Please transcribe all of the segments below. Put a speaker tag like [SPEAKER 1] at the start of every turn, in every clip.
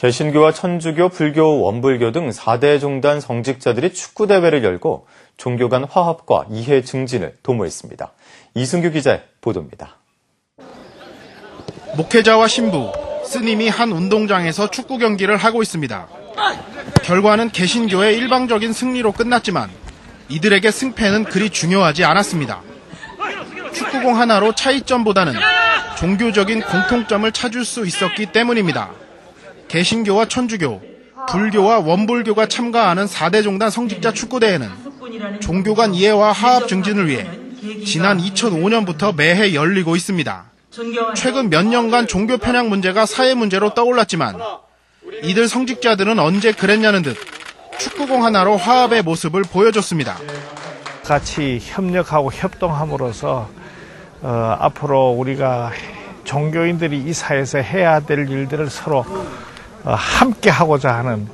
[SPEAKER 1] 개신교와 천주교, 불교, 원불교 등 4대 종단 성직자들이 축구대회를 열고 종교 간 화합과 이해 증진을 도모했습니다. 이승규 기자의 보도입니다.
[SPEAKER 2] 목회자와 신부, 스님이 한 운동장에서 축구 경기를 하고 있습니다. 결과는 개신교의 일방적인 승리로 끝났지만 이들에게 승패는 그리 중요하지 않았습니다. 축구공 하나로 차이점보다는 종교적인 공통점을 찾을 수 있었기 때문입니다. 개신교와 천주교, 불교와 원불교가 참가하는 4대 종단 성직자 축구대회는 종교 간 이해와 화합 증진을 위해 지난 2005년부터 매해 열리고 있습니다. 최근 몇 년간 종교 편향 문제가 사회 문제로 떠올랐지만 이들 성직자들은 언제 그랬냐는 듯 축구공 하나로 화합의 모습을 보여줬습니다.
[SPEAKER 3] 같이 협력하고 협동함으로써 어, 앞으로 우리가 종교인들이 이 사회에서 해야 될 일들을 서로 어, 함께 하고자 하는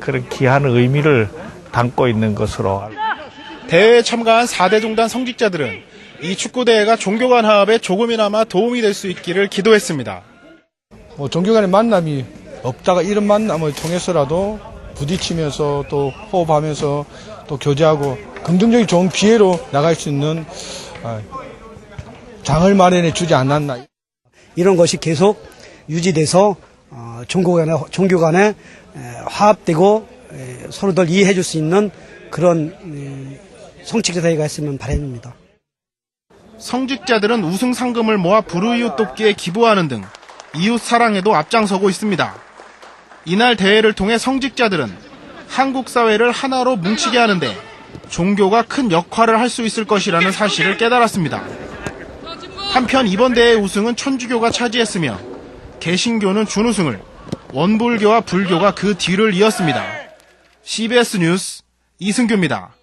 [SPEAKER 3] 그런 귀한 의미를 담고 있는 것으로
[SPEAKER 2] 대회에 참가한 4대 종단 성직자들은 이 축구대회가 종교 간 화합에 조금이나마 도움이 될 수 있기를 기도했습니다.
[SPEAKER 4] 뭐 종교 간의 만남이 없다가 이런 만남을 통해서라도 부딪히면서 또 호흡하면서 또 교제하고 긍정적인 좋은 기회로 나갈 수 있는 아, 장을 마련해 주지 않았나.
[SPEAKER 5] 이런 것이 계속 유지돼서 어, 종교 간에, 종교 간에 에, 화합되고 에, 서로들 이해해 줄 수 있는 그런 에, 성직자 대회가 있으면 바람입니다.
[SPEAKER 2] 성직자들은 우승 상금을 모아 불우이웃 돕기에 기부하는 등 이웃 사랑에도 앞장서고 있습니다. 이날 대회를 통해 성직자들은 한국 사회를 하나로 뭉치게 하는데 종교가 큰 역할을 할 수 있을 것이라는 사실을 깨달았습니다. 한편 이번 대회 우승은 천주교가 차지했으며 개신교는 준우승을 원불교와 불교가 그 뒤를 이었습니다. CBS 뉴스 이승규입니다.